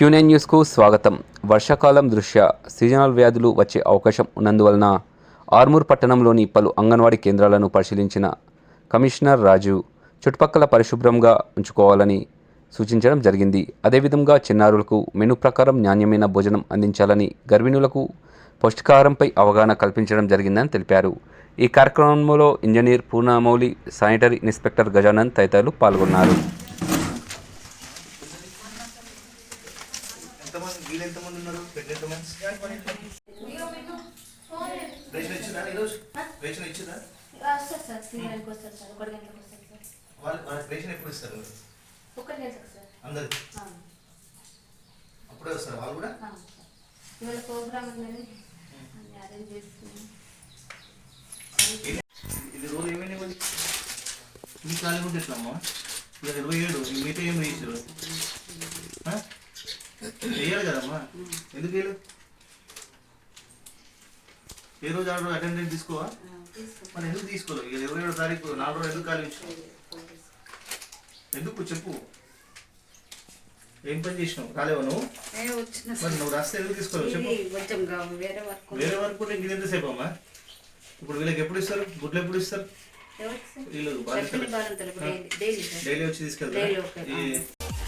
Quinine న్యూస్కు స్వాగతం. వర్షాకాలం దృష్ట్యా సీజనల్ వ్యాధులు వచ్చే అవకాశం ఉన్నందువలన ఆర్మూర్ పట్టణంలోని పలు అంగన్వాడీ కేంద్రాలను పరిశీలించిన కమిషనర్ రాజు చుట్టుపక్కల పరిశుభ్రంగా ఉంచుకోవాలని సూచించడం జరిగింది. అదేవిధంగా చిన్నారులకు మెను ప్రకారం నాణ్యమైన భోజనం అందించాలని గర్భిణులకు పౌష్టికాహారంపై అవగాహన కల్పించడం జరిగిందని తెలిపారు. ఈ కార్యక్రమంలో engineer Purnamouli sanitary inspector Gajanan తదితరులు పాల్గొన్నారు ఎంతమంది వీళ్ళు ఎంతమంది ఉన్నారు? పెద్ద ఎంతమంది? రేషన్ ఇచ్చిందా? ఈరోజు రేషన్ ఇచ్చిందా? వస్తారు సార్ శ్రీవారికి వస్తారు సార్ ఒకటి గంటలకు వస్తారు సార్ వాళ్ళు వాళ్ళకి రేషన్ ఎప్పుడు ఇస్తారు? ఒకటి గంటలకు సార్ అందరికి? అప్పుడే వస్తారు వాళ్ళు కూడా? ఇవాళ ప్రోగ్రామ్ ఉందని అరేంజ్ ఇది- రోజు ఏమైనా మీ ఖాళీ ఉంటే ఎట్లా అమ్మా ఇవాళ ఇరవై ఏడు ఈ మిగతా ఏం కదమ్మా ఎందుకు వేయలేదు ఏ రోజు ఆడు అటెండెన్స్ తీసుకోవా? మరి ఎందుకు తీసుకోలేదు ఇక ఇరవై ఏడో తారీఖు నాలుగు రోజులు ఎందుకు ఖాళీ ఎందుకు చెప్పు. ఏం పని చేసినావు? రాలేవా నువ్వు? మరి నువ్వు రాస్తే ఎందుకు తీసుకోలేవు? చెప్పు. వేరే వర్క్ నీకు ఇది ఎంతసేపు అమ్మా? ఇప్పుడు వీళ్ళకి ఎప్పుడు ఇస్తారు? గుడ్లు ఎప్పుడు ఇస్తారు? వీళ్ళు డైలీ వచ్చి తీసుకెళ్తారు?